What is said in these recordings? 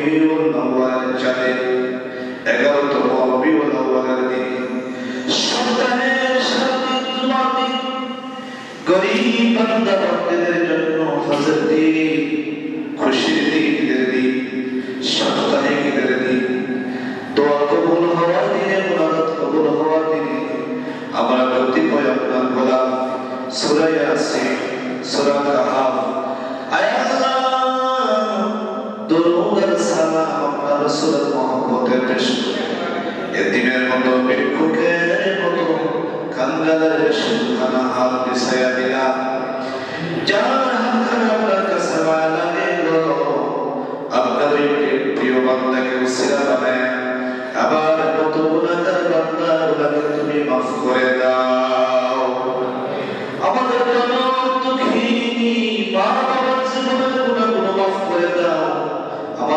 রবিউল আউয়ালের চাঁদে এগারোতম রবিউল আউয়ালের দিন সন্তানের সাথে জুমার দিন গরিব বান্দা বান্দাদের আমরা কতিপয় আপনার গোলাম সূরা ইয়াসিন, সূরা কাহাফ দরুদ আর সালাম আপনার রাসূলের মহব্বতে পেশ করি। এতিমের মতো ভিক্ষুকের মতো কাঙ্গালের সুখানা হাত বিছায়া দিলাম। যার হাতখানা আপনার লাগে আপনার প্রিয় বান্দাকে বানায়। আবার কত গুণাগার বান্দা তুমি মাফ করে দাও। আমাদের জনম দুঃখিনী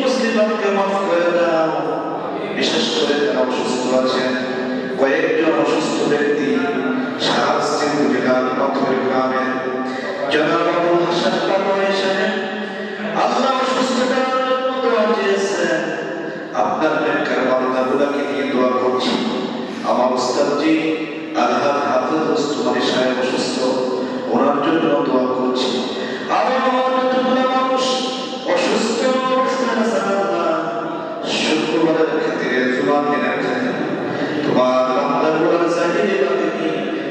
Muslimanke mafreda, i siostry, a wszystko কয়েকজন অসুস্থ ব্যক্তি সারা স্মৃতি বিকাল অথবা গ্রামের জনগণ হাসপাতাল আপনার ব্যাংকের বান্ধবীরাকে নিয়ে করছি। আমার উস্তাদজি